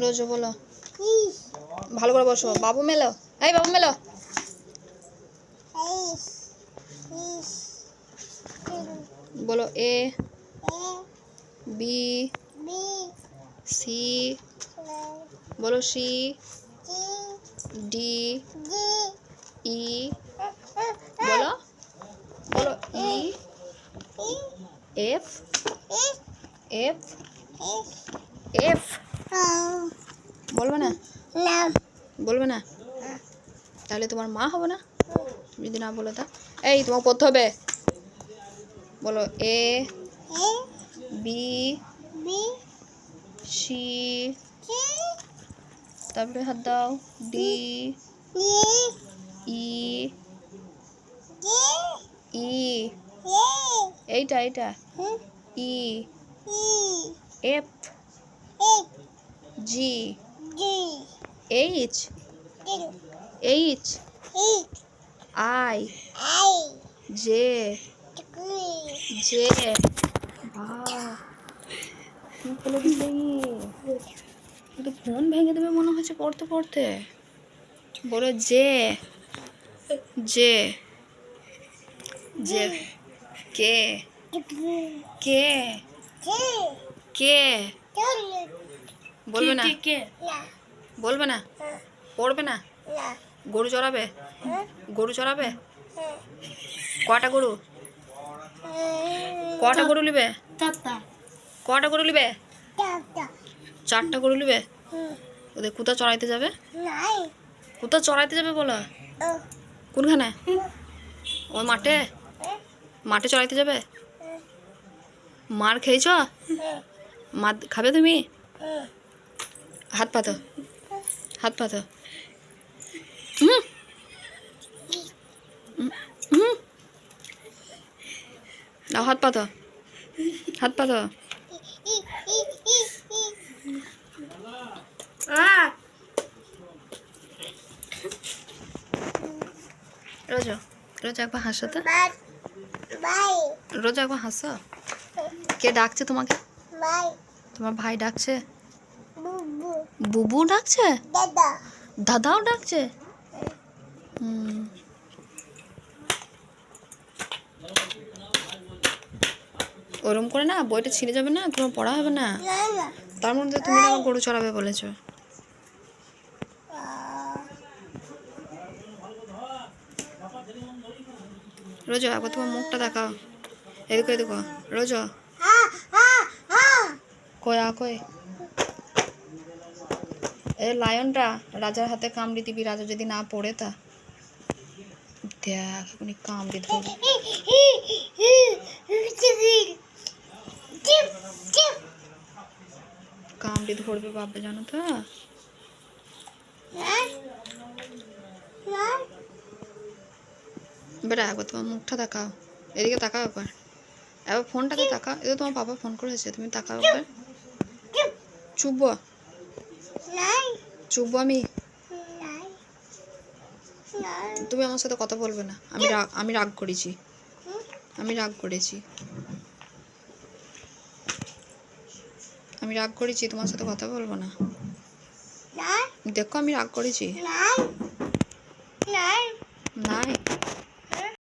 রোজো বলো। ভালো করে বসো। বাবু মেলো। এই বাবু মেলো। বলো এ, বি, সি, বলো সি, ডি, ই, বলো বলো ই, এফ এফ এফ বলবে না? বলবে না? তাহলে তোমার মা হবে না? যদি না বলো তা এই, তোমাকে পড়তে হবে। বলো এ বি সি তারপরে হাত দাও। ডি ই ই এইটা এইটা। E F G H H I J J বাহ। বলে দিলে কিন্তু ফোন ভেঙে দেবে মনে হচ্ছে পড়তে পড়তে। বলো J J J K K? K? বলবে না। কে বলবে না? পড়বে না? গরু চড়াবে? গরু চড়াবে? কটা গরু? কটা গরু নিবে? কটা গরু নিবে? চারটা। গরু নিবে? ওদের কোথা চড়াইতে যাবে? কোথা চড়াইতে যাবে বলো? কোনখানে? ওই মাঠে? মাঠে চড়াইতে যাবে? মার খেয়েছ? মার খাবে তুমি? হাত পাতো। হাত পাতো। হুম হাত পাতো। হাত পাতো। রোজো রোজো একবার হাসো তো। রোজো একবার হাসো। কে ডাকছে তোমাকে? তোমার ভাই ডাকছে? বুবু। ডাকছে? দাদাও ডাকছে? হুম। ওরম করে না বইটা ছিঁড়ে যাবে না তোমার পড়া হবে না? তার মধ্যে তুমি আমার গরু চড়াবে বলেছ। রোজো একবার তোমার মুখটা দেখাও। এদিকে এদিকে রোজো। কই, আ কই? এ লায়নটা রাজার হাতে কামড়ি দিবি, রাজা যদি না পড়ে তা। দেখ উনি কামড়ি ধরবে। কামড়ি ধরবে বাবা জানো তো? বেটা, একবার তোমার মুখটা তাকাও। এদিকে তাকাও একবার। এবার ফোনটাতে তাকাও। এটা তোমার বাবা ফোন করেছে, তুমি তাকাও একবার। চুব। চুব আমি। তুমি আমার সাথে কথা বলবে না। আমি রাগ আমি রাগ করেছি। আমি রাগ করেছি। আমি রাগ করেছি তোমার সাথে কথা বলব না। দেখো আমি রাগ করেছি। নাই।